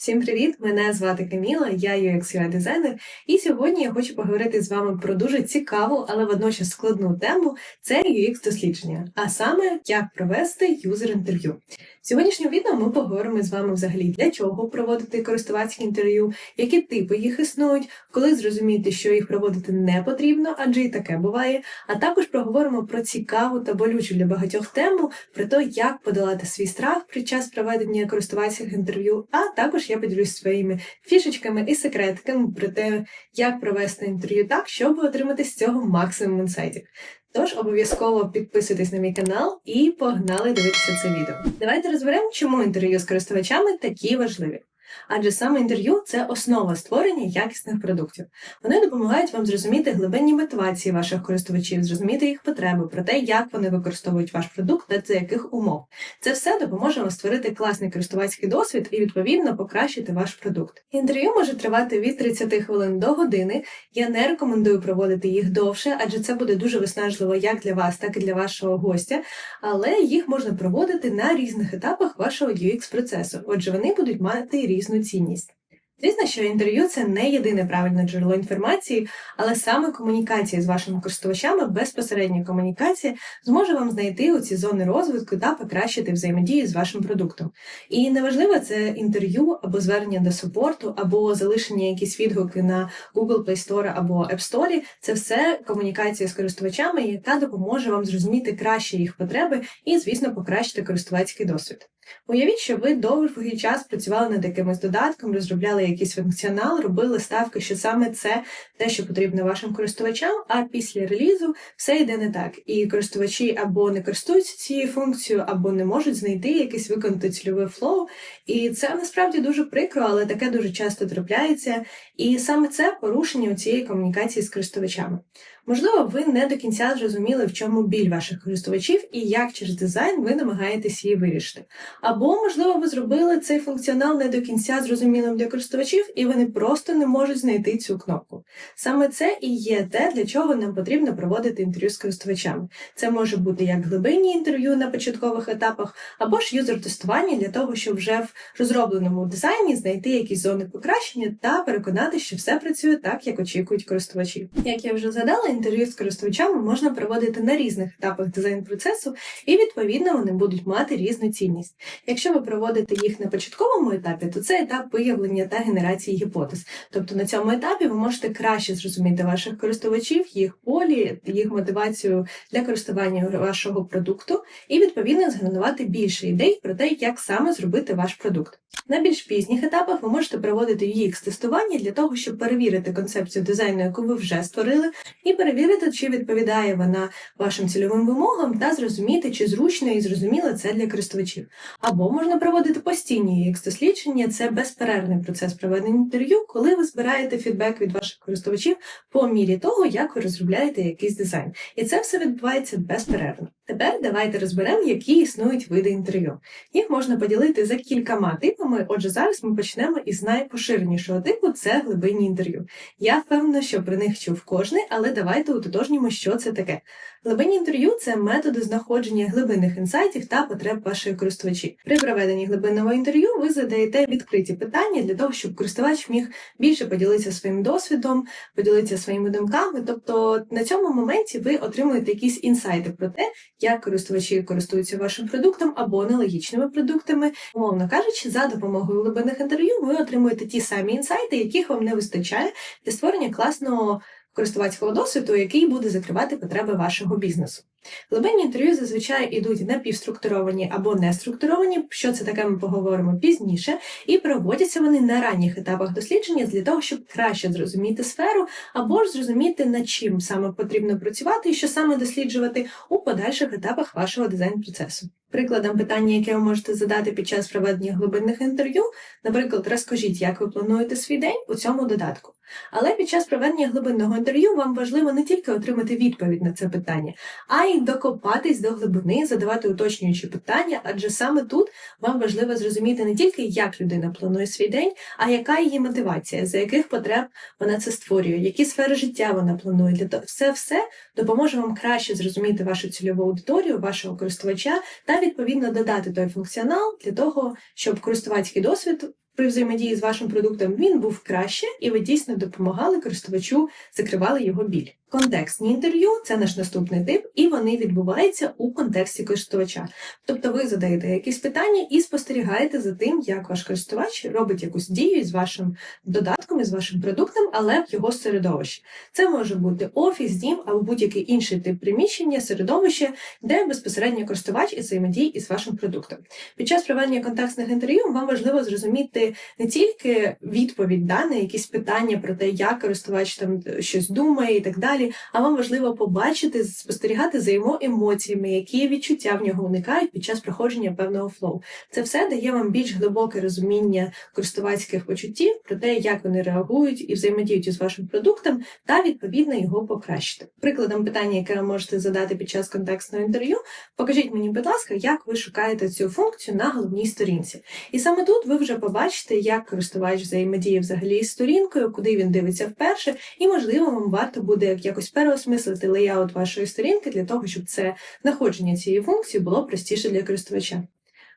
Всім привіт! Мене звати Каміла, я UX UI дизайнер, і сьогодні я хочу поговорити з вами про дуже цікаву, але водночас складну тему це UX дослідження, а саме як провести юзер інтерв'ю. В сьогоднішньому відео ми поговоримо з вами взагалі для чого проводити користувацькі інтерв'ю, які типи їх існують, коли зрозуміти, що їх проводити не потрібно, адже і таке буває. А також проговоримо про цікаву та болючу для багатьох тему, про те, як подолати свій страх під час проведення користувацьких інтерв'ю, а також я поділюсь своїми фішечками і секретиками про те, як провести інтерв'ю так, щоб отримати з цього максимум інсайтів. Тож обов'язково підписуйтесь на мій канал і погнали дивитися це відео. Давайте розберемо, чому інтерв'ю з користувачами такі важливі. Адже саме інтерв'ю це основа створення якісних продуктів. Вони допомагають вам зрозуміти глибинні мотивації ваших користувачів, зрозуміти їх потреби, про те, як вони використовують ваш продукт та за яких умов. Це все допоможе вам створити класний користувацький досвід і відповідно покращити ваш продукт. Інтерв'ю може тривати від 30 хвилин до години. Я не рекомендую проводити їх довше, адже це буде дуже виснажливо як для вас, так і для вашого гостя. Але їх можна проводити на різних етапах вашого UX процесу. Отже, вони будуть мати різну цінність. Звісно, що інтерв'ю це не єдине правильне джерело інформації, але саме комунікація з вашими користувачами, безпосередня комунікація, зможе вам знайти оці зони розвитку та покращити взаємодію з вашим продуктом. І неважливо, це інтерв'ю або звернення до супорту, або залишення якісь відгуки на Google Play Store або App Store. Це все комунікація з користувачами, яка допоможе вам зрозуміти краще їх потреби і, звісно, покращити користувацький досвід. Уявіть, що ви довгий час працювали над якимось додатком, розробляли якийсь функціонал, робили ставки, що саме це те, що потрібно вашим користувачам, а після релізу все йде не так. І користувачі або не користуються цією функцією, або не можуть знайти якийсь виконати цільове флоу. І це насправді дуже прикро, але таке дуже часто трапляється. І саме це порушення цієї комунікації з користувачами. Можливо, ви не до кінця зрозуміли, в чому біль ваших користувачів і як через дизайн ви намагаєтесь її вирішити. Або, можливо, ви зробили цей функціонал не до кінця зрозумілим для користувачів, і вони просто не можуть знайти цю кнопку. Саме це і є те, для чого нам потрібно проводити інтерв'ю з користувачами. Це може бути як глибинні інтерв'ю на початкових етапах, або ж юзер-тестування для того, щоб вже в розробленому дизайні знайти якісь зони покращення та переконати, що все працює так, як очікують користувачі. Як я вже згадала, інтерв'ю з користувачами можна проводити на різних етапах дизайн-процесу, і відповідно вони будуть мати різну цінність. Якщо ви проводите їх на початковому етапі, то це етап виявлення та генерації гіпотез. Тобто на цьому етапі ви можете краще зрозуміти ваших користувачів, їх полі, їх мотивацію для користування вашого продукту, і відповідно згенерувати більше ідей про те, як саме зробити ваш продукт. На більш пізніх етапах ви можете проводити UX-тестування для того, щоб перевірити концепцію дизайну, яку ви вже створили, і перевірити, чи відповідає вона вашим цільовим вимогам, та зрозуміти, чи зручно і зрозуміло це для користувачів. Або можна проводити постійні UX-дослідження, це безперервний процес проведення інтерв'ю, коли ви збираєте фідбек від ваших користувачів по мірі того, як ви розробляєте якийсь дизайн. І це все відбувається безперервно. Тепер давайте розберемо, які існують види інтерв'ю. Їх можна поділити за кількома типами. Отже, зараз ми почнемо із найпоширенішого типу це глибинні інтерв'ю. Я впевнена, що про них чув кожний, але давайте утотожнімо, що це таке. Глибинні інтерв'ю це методи знаходження глибинних інсайтів та потреб вашої користувачів. При проведенні глибинного інтерв'ю ви задаєте відкриті питання для того, щоб користувач міг більше поділитися своїм досвідом, поділитися своїми думками. Тобто на цьому моменті ви отримуєте якісь інсайти про те, як користувачі користуються вашим продуктом або аналогічними продуктами. Умовно кажучи, за допомогою глибинних інтерв'ю ви отримуєте ті самі інсайти, яких вам не вистачає для створення класного користувацького досвіду, який буде закривати потреби вашого бізнесу. Глибинні інтерв'ю зазвичай ідуть напівструктуровані або неструктуровані, що це таке ми поговоримо пізніше, і проводяться вони на ранніх етапах дослідження для того, щоб краще зрозуміти сферу, або ж зрозуміти, над чим саме потрібно працювати і що саме досліджувати у подальших етапах вашого дизайн-процесу. Прикладом питання, яке ви можете задати під час проведення глибинних інтерв'ю, наприклад, розкажіть, як ви плануєте свій день у цьому додатку. Але під час проведення глибинного інтерв'ю вам важливо не тільки отримати відповідь на це питання, а й докопатись до глибини, задавати уточнюючі питання, адже саме тут вам важливо зрозуміти не тільки, як людина планує свій день, а яка її мотивація, за яких потреб вона це створює, які сфери життя вона планує. Для того це все допоможе вам краще зрозуміти вашу цільову аудиторію, вашого користувача та відповідно додати той функціонал для того, щоб користувацький досвід при взаємодії з вашим продуктом він був краще, і ви дійсно допомагали користувачу, закривали його біль. Контекстні інтерв'ю це наш наступний тип, і вони відбуваються у контексті користувача. Тобто ви задаєте якісь питання і спостерігаєте за тим, як ваш користувач робить якусь дію із вашим додатком, із вашим продуктом, але в його середовищі. Це може бути офіс, дім або будь-який інший тип приміщення, середовище, де безпосередньо користувач і взаємодіє із вашим продуктом. Під час проведення контекстних інтерв'ю вам важливо зрозуміти не тільки відповідь да, на якісь питання про те, як користувач там щось думає і так далі, а вам важливо побачити, спостерігати за його емоціями, які відчуття в нього виникають під час проходження певного флоу. Це все дає вам більш глибоке розуміння користувацьких почуттів про те, як вони реагують і взаємодіють із вашим продуктом, та відповідно його покращити. Прикладом питання, яке ви можете задати під час контекстного інтерв'ю, покажіть мені, будь ласка, як ви шукаєте цю функцію на головній сторінці. І саме тут ви вже побачите, як користувач взаємодіє взагалі з сторінкою, куди він дивиться вперше, і можливо вам варто буде якось переосмислити леяут вашої сторінки для того, щоб це знаходження цієї функції було простіше для користувача.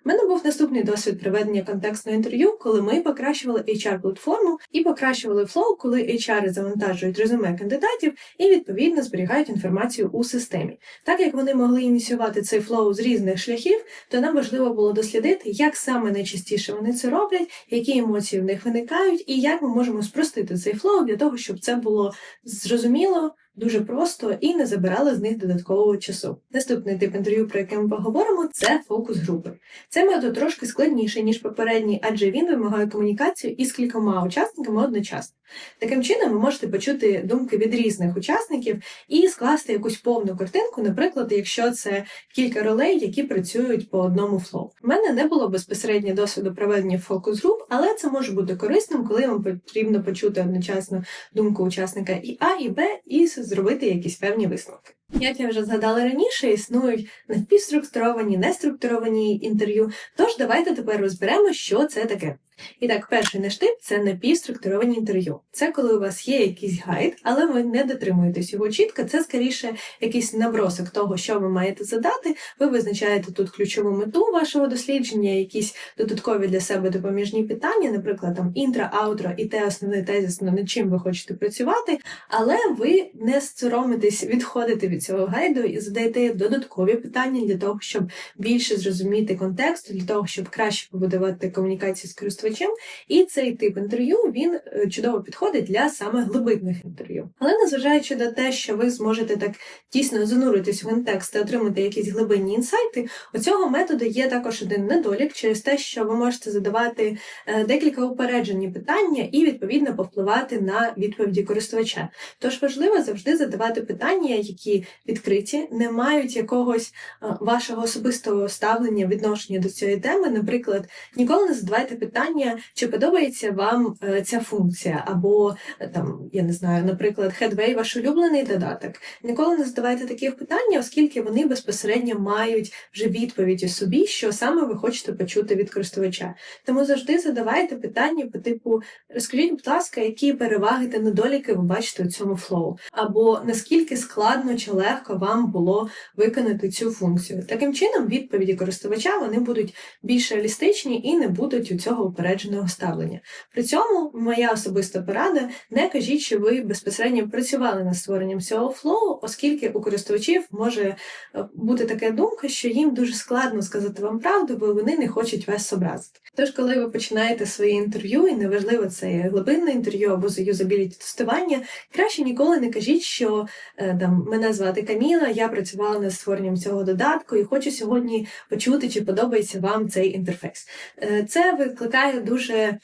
У мене був наступний досвід проведення контекстного інтерв'ю, коли ми покращували HR-платформу і покращували флоу, коли HR завантажують резюме кандидатів і відповідно зберігають інформацію у системі. Так як вони могли ініціювати цей флоу з різних шляхів, то нам важливо було дослідити, як саме найчастіше вони це роблять, які емоції в них виникають, і як ми можемо спростити цей флоу для того, щоб це було зрозуміло дуже просто і не забирали з них додаткового часу. Наступний тип інтерв'ю, про яке ми поговоримо, це фокус групи. Це метод трошки складніший, ніж попередній, адже він вимагає комунікацію із кількома учасниками одночасно. Таким чином, ви можете почути думки від різних учасників і скласти якусь повну картинку, наприклад, якщо це кілька ролей, які працюють по одному флоу. У мене не було безпосередньо досвіду проведення фокус груп, але це може бути корисним, коли вам потрібно почути одночасно думку учасника і А, і Б, і зробити якісь певні висновки. Як я вже згадала раніше, існують напівструктуровані, неструктуровані інтерв'ю. Тож давайте тепер розберемо, що це таке. І так, перший наш тип це напівструктуровані інтерв'ю. Це коли у вас є якийсь гайд, але ви не дотримуєтесь його чітко. Це скоріше якийсь набросок того, що ви маєте задати. Ви визначаєте тут ключову мету вашого дослідження, якісь додаткові для себе допоміжні питання, наприклад, там інтро, аутро і те основне тезис, над чим ви хочете працювати, але ви не соромитесь відходити від цього гайду і задаєте додаткові питання для того, щоб більше зрозуміти контекст, для того, щоб краще побудувати комунікацію з користувачем користувачем, і цей тип інтерв'ю він е, чудово підходить для саме глибинних інтерв'ю. Але незважаючи на те, що ви зможете так дійсно зануритись в контекст та отримати якісь глибинні інсайти, у цього методу є також один недолік через те, що ви можете задавати е, декілька упереджені питання і відповідно повпливати на відповіді користувача. Тож важливо завжди задавати питання, які відкриті, не мають якогось е, вашого особистого ставлення відношення до цієї теми. Наприклад, ніколи не задавайте питання питання, чи подобається вам е, ця функція, або е, там, я не знаю, наприклад, Headway ваш улюблений додаток. Ніколи не задавайте таких питань, оскільки вони безпосередньо мають вже відповідь у собі, що саме ви хочете почути від користувача. Тому завжди задавайте питання по типу: розкажіть, будь ласка, які переваги та недоліки ви бачите у цьому флоу, або наскільки складно чи легко вам було виконати цю функцію. Таким чином, відповіді користувача вони будуть більш реалістичні і не будуть у цього упередженого ставлення. При цьому моя особиста порада не кажіть, що ви безпосередньо працювали над створенням цього флоу, оскільки у користувачів може е, бути така думка, що їм дуже складно сказати вам правду, бо вони не хочуть вас образити. Тож, коли ви починаєте своє інтерв'ю, і неважливо це є глибинне інтерв'ю або за юзабіліті тестування, краще ніколи не кажіть, що е, там мене звати Каміла, я працювала над створенням цього додатку і хочу сьогодні почути, чи подобається вам цей інтерфейс. Е, це викликає дуже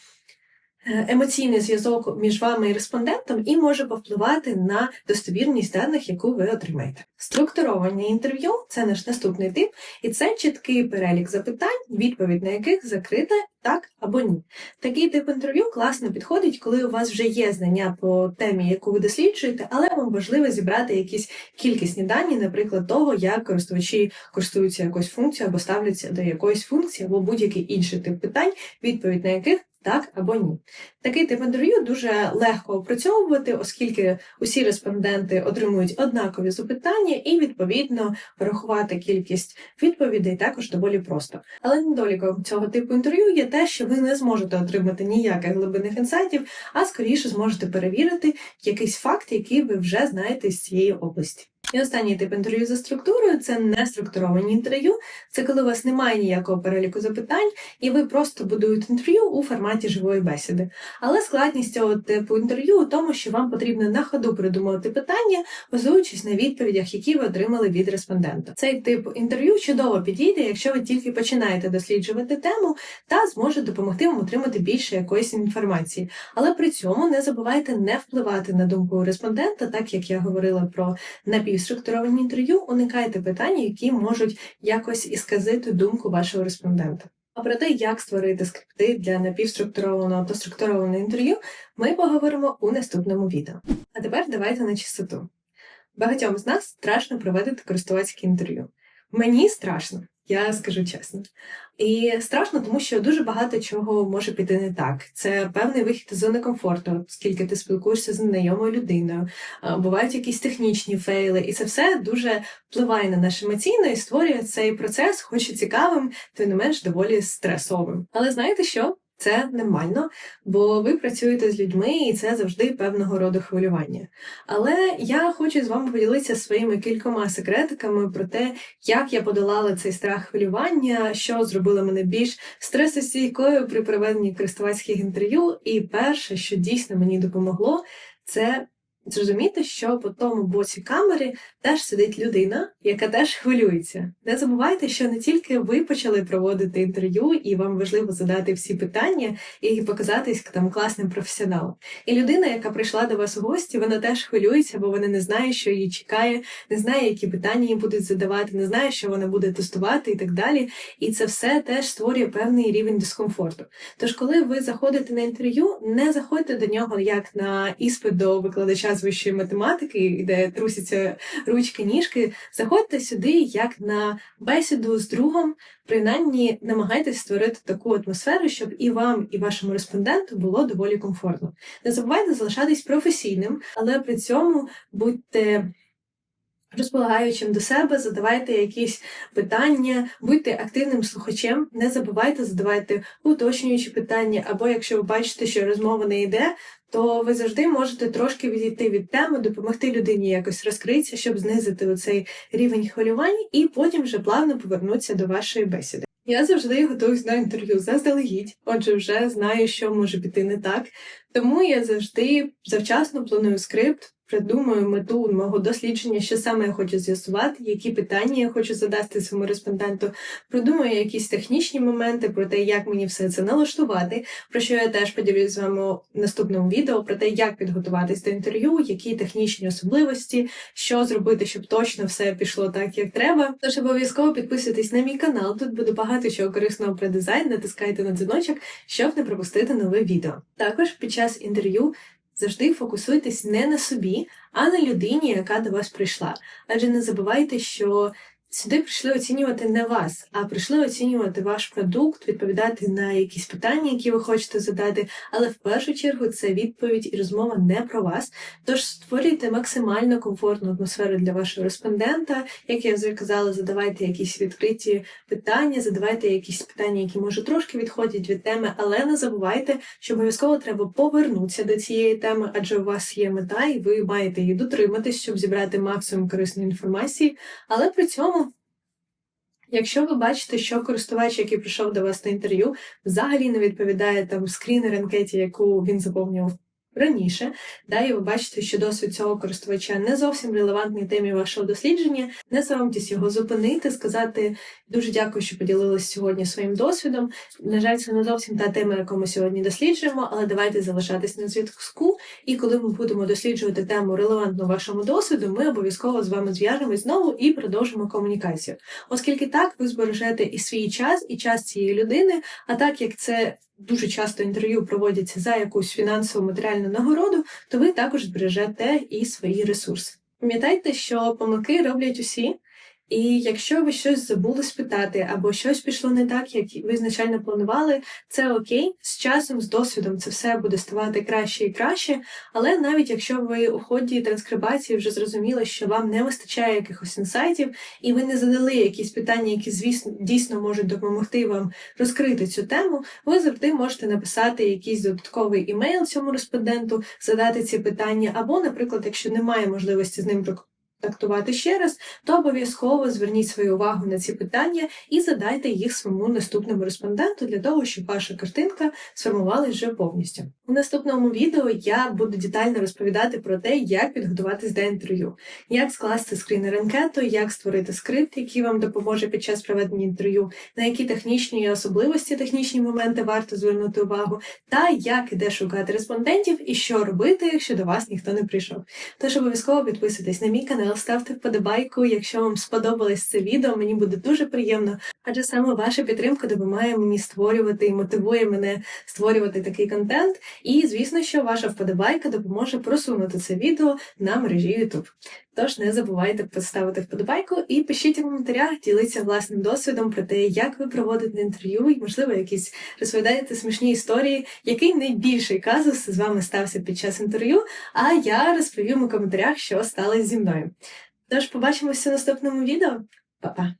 емоційний зв'язок між вами і респондентом і може повпливати на достовірність даних, яку ви отримаєте. Структуровані інтерв'ю це наш наступний тип, і це чіткий перелік запитань, відповідь на яких закрита так або ні. Такий тип інтерв'ю класно підходить, коли у вас вже є знання по темі, яку ви досліджуєте, але вам важливо зібрати якісь кількісні дані, наприклад, того, як користувачі користуються якоюсь функцією або ставляться до якоїсь функції, або будь-який інший тип питань, відповідь на яких так або ні. Такий тип інтерв'ю дуже легко опрацьовувати, оскільки усі респонденти отримують однакові запитання, і відповідно порахувати кількість відповідей також доволі просто. Але недоліком цього типу інтерв'ю є те, що ви не зможете отримати ніяких глибинних інсайтів, а скоріше зможете перевірити якийсь факт, який ви вже знаєте з цієї області. І останній тип інтерв'ю за структурою це не структуровані інтерв'ю. Це коли у вас немає ніякого переліку запитань, і ви просто будуєте інтерв'ю у форматі живої бесіди. Але складність цього типу інтерв'ю у тому, що вам потрібно на ходу придумувати питання, базуючись на відповідях, які ви отримали від респондента. Цей тип інтерв'ю чудово підійде, якщо ви тільки починаєте досліджувати тему та зможе допомогти вам отримати більше якоїсь інформації. Але при цьому не забувайте не впливати на думку респондента, так як я говорила про напівструктуровані інтерв'ю, уникайте питань, які можуть якось ісказити думку вашого респондента. А про те, як створити скрипти для напівструктурованого та структурованого інтерв'ю, ми поговоримо у наступному відео. А тепер давайте на чистоту. Багатьом з нас страшно проводити користувацьке інтерв'ю. Мені страшно, я скажу чесно. І страшно, тому що дуже багато чого може піти не так. Це певний вихід із зони комфорту, оскільки ти спілкуєшся з незнайомою людиною, бувають якісь технічні фейли, і це все дуже впливає на наше емоційно і створює цей процес, хоч і цікавим, тим не менш доволі стресовим. Але знаєте що? Це нормально, бо ви працюєте з людьми, і це завжди певного роду хвилювання. Але я хочу з вами поділитися своїми кількома секретиками про те, як я подолала цей страх хвилювання, що зробило мене більш стресостійкою при проведенні користувацьких інтерв'ю. І перше, що дійсно мені допомогло, це зрозуміти, що по тому боці камери теж сидить людина, яка теж хвилюється. Не забувайте, що не тільки ви почали проводити інтерв'ю, і вам важливо задати всі питання і показатись там класним професіоналом. І людина, яка прийшла до вас у гості, вона теж хвилюється, бо вона не знає, що її чекає, не знає, які питання їй будуть задавати, не знає, що вона буде тестувати і так далі. І це все теж створює певний рівень дискомфорту. Тож, коли ви заходите на інтерв'ю, не заходьте до нього як на іспит до викладача з вищої математики, де трусяться ручки, ніжки, заходьте сюди як на бесіду з другом, принаймні намагайтесь створити таку атмосферу, щоб і вам, і вашому респонденту було доволі комфортно. Не забувайте залишатись професійним, але при цьому будьте. Розполагаючим до себе, задавайте якісь питання, будьте активним слухачем, не забувайте задавати уточнюючі питання, або якщо ви бачите, що розмова не йде, то ви завжди можете трошки відійти від теми, допомогти людині якось розкритися, щоб знизити оцей рівень хвилювань, і потім вже плавно повернутися до вашої бесіди. Я завжди готуюсь до інтерв'ю заздалегідь, отже, вже знаю, що може піти не так. Тому я завжди завчасно планую скрипт, придумаю мету мого дослідження, що саме я хочу з'ясувати, які питання я хочу задати своєму респонденту, придумаю якісь технічні моменти про те, як мені все це налаштувати, про що я теж поділюсь з вами в наступному відео, про те, як підготуватись до інтерв'ю, які технічні особливості, що зробити, щоб точно все пішло так, як треба. Тож обов'язково підписуйтесь на мій канал, тут буде багато чого корисного про дизайн, натискайте на дзвіночок, щоб не пропустити нове відео. Також під час інтерв'ю завжди фокусуйтесь не на собі, а на людині, яка до вас прийшла. Адже не забувайте, що Сюди прийшли оцінювати не вас, а прийшли оцінювати ваш продукт, відповідати на якісь питання, які ви хочете задати. Але в першу чергу це відповідь і розмова не про вас. Тож створюйте максимально комфортну атмосферу для вашого респондента. Як я вже казала, задавайте якісь відкриті питання, задавайте якісь питання, які може трошки відходять від теми, але не забувайте, що обов'язково треба повернутися до цієї теми, адже у вас є мета, і ви маєте її дотриматись, щоб зібрати максимум корисної інформації. Але при цьому. Якщо ви бачите, що користувач, який прийшов до вас на інтерв'ю, взагалі не відповідає там скрінер анкеті, яку він заповнював раніше, да, і ви бачите, що досвід цього користувача не зовсім релевантний темі вашого дослідження, не соромтесь його зупинити, сказати дуже дякую, що поділилися сьогодні своїм досвідом. На жаль, це не зовсім та тема, яку ми сьогодні досліджуємо, але давайте залишатись на зв'язку. І коли ми будемо досліджувати тему релевантну вашому досвіду, ми обов'язково з вами зв'яжемось знову і продовжимо комунікацію. Оскільки так ви збережете і свій час, і час цієї людини, а так як це дуже часто інтерв'ю проводяться за якусь фінансову матеріальну нагороду, то ви також збережете і свої ресурси. Пам'ятайте, що помилки роблять усі, І якщо ви щось забули спитати, або щось пішло не так, як ви ізначально планували, це окей. З часом, з досвідом це все буде ставати краще і краще. Але навіть якщо ви у ході транскрибації вже зрозуміли, що вам не вистачає якихось інсайтів, і ви не задали якісь питання, які звісно дійсно можуть допомогти вам розкрити цю тему, ви завжди можете написати якийсь додатковий імейл цьому респонденту, задати ці питання, або, наприклад, якщо немає можливості з ним контактувати ще раз, то обов'язково зверніть свою увагу на ці питання і задайте їх своєму наступному респонденту для того, щоб ваша картинка сформувалась вже повністю. У наступному відео я буду детально розповідати про те, як підготуватись до інтерв'ю, як скласти скрінер анкету, як створити скрипт, який вам допоможе під час проведення інтерв'ю, на які технічні особливості, технічні моменти варто звернути увагу, та як іде шукати респондентів і що робити, якщо до вас ніхто не прийшов. Тож обов'язково підписуйтесь на мій канал ставте вподобайку, якщо вам сподобалось це відео, мені буде дуже приємно, адже саме ваша підтримка допомагає мені створювати і мотивує мене створювати такий контент. І звісно, що ваша вподобайка допоможе просунути це відео на мережі YouTube. Тож не забувайте поставити вподобайку і пишіть у коментарях, діліться власним досвідом про те, як ви проводите інтерв'ю, і, можливо, якісь розповідаєте смішні історії, який найбільший казус з вами стався під час інтерв'ю. А я розповім у коментарях, що сталося зі мною. Тож побачимося в наступному відео. Па-па!